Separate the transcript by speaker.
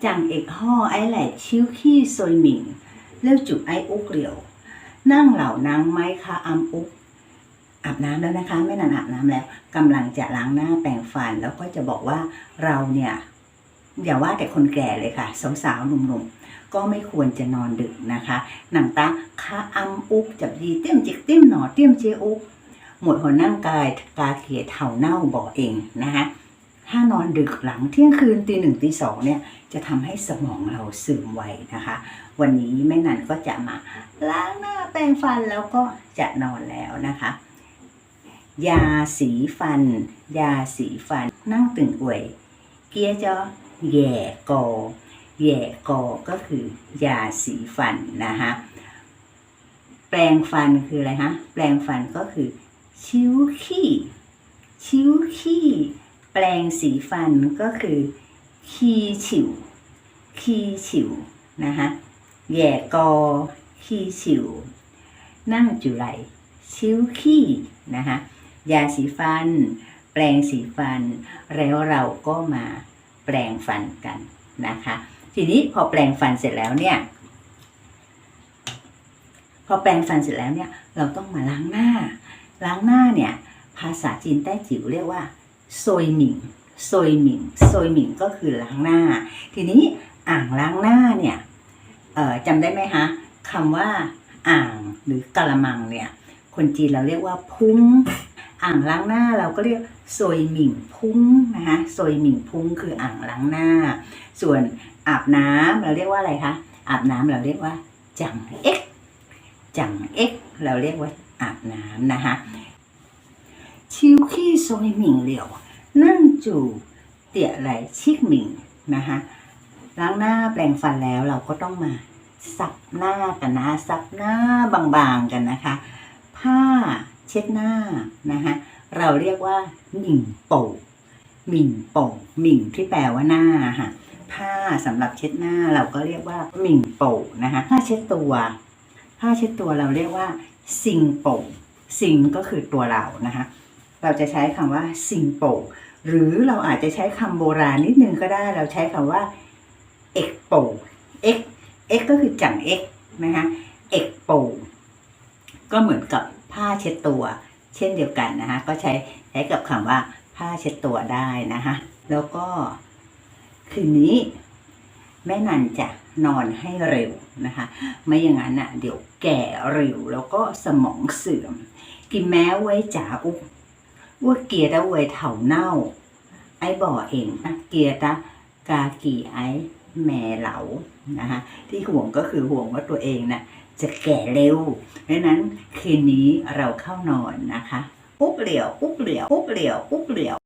Speaker 1: Chàng ịch ho ái lại chiếu khi sôi mình Lêu chủ ái úc liều นั่งเหล่านางไม้คะอัมอุกอาบน้ำแล้วนะคะไม่นานอาบน้ำแล้วกำลังจะล้างหน้าแปรงฟัน แล้วก็จะบอกว่าเราเนี่ยอย่าว่าแต่คนแก่เลยค่ะ สาวๆหนุ่มๆ ก็ไม่ควรจะนอนดึกนะคะหนังตาคะอัมอุกจับยีเตี้ยมจิกเตี้ยมหนอเตี้ยมเจอุกหมดหัวนั่งกายกาเขียเท่าเน่าบอเองนะคะ ถ้านอนดึกหลังเที่ยงคืนตีหนึ่งตีสองเนี่ยจะทำให้สมองเราซึมไวนะคะ วันนี้แม่นันก็จะมาล้างหน้าแปรงฟันแล้วก็จะนอนแล้วนะคะ ยาสีฟัน ยาสีฟันนั่งตึงอวย เกียจอแย่กอแย่กอก็คือยาสีฟันนะคะแปรงฟันคืออะไรฮะแปรงฟันก็คือ ชิ้วขี้ ชิ้วขี้ แปรงสีฟันก็คือคีฉิวคีฉิวนะคะแย่กอขี้ฉิวนั่งจุไหลชิวขี้นะคะยาสีฟัน แปรงสีฟัน แล้วเราก็มาแปรงฟันกันนะคะ ทีนี้พอแปรงฟันเสร็จแล้วเนี่ย พอแปรงฟันเสร็จแล้วเนี่ย เราต้องมาล้างหน้า ล้างหน้าเนี่ย ภาษาจีนใต้จิ๋วเรียกว่า โซยหมิงโซยหมิงโซยหมิงก็คือล้างหน้า ทีนี้อ่างล้างหน้าเนี่ยจำได้ไหมคะคำว่าอ่างหรือกะละมังเนี่ยคนจีนเราเรียกว่าพุ้งอ่างล้างหน้าเราก็เรียกโซยหมิ่งพุ้งนะคะโซยหมิ่งพุ้งคืออ่างล้างหน้า ส่วนอาบน้ำเราเรียกว่าอะไรคะอาบน้ำเราเรียกว่าจังเอ็กจังเอ็กเราเรียกว่าอาบน้ำนะคะ วขี้โซยหมิ่งเหลียวนั่งจูเตี่ยไหลชิกหมิ่งนะคะล้างหน้าแปรงฟันแล้วเราก็ต้องมาซับหน้ากันนะซับหน้าบางๆกันนะคะ ผ้าเช็ดหน้านะคะเราเรียกว่าหมิ่งโป่งหมิ่งโป่งหมิ่งที่แปลว่าหน้าค่ะผ้าสำหรับเช็ดหน้าเราก็เรียกว่าหมิ่งโป่งนะคะผ้าเช็ดตัวผ้าเช็ดตัวเราเรียกว่าซิงโป่งซิงก็คือตัวเรานะคะ เราจะใช้คำว่าซิงโปหรือเราอาจจะใช้คำโบราณนิดนึงก็ได้เราใช้คำว่าเอกโปเอกเอกก็คือจังเอกนะคะเอกโปก็เหมือนกับผ้าเช็ดตัว เช่นเดียวกันนะคะก็ใช้ใช้กับคำว่าผ้าเช็ดตัวได้นะคะแล้วก็คืนนี้แม่นันจะนอนให้เร็วนะคะ ไม่อย่างนั้นอะเดี๋ยวแก่เร็วแล้วก็สมองเสื่อม กินแม้ไว้จ๋าอุก ว่าเกียร์ตะเวยเถาเน่า ไอ้บ่อเองนะเกียร์ตะกากีไอ้แม่เหลานะคะที่ห่วงก็คือห่วงว่าตัวเองนะ่ะจะแก่เร็วดังนั้นคืนนี้เราเข้านอนนะคะ อุ๊บเหลียว อุ๊บเหลียว อุ๊บเหลียว อุ๊บเหลียว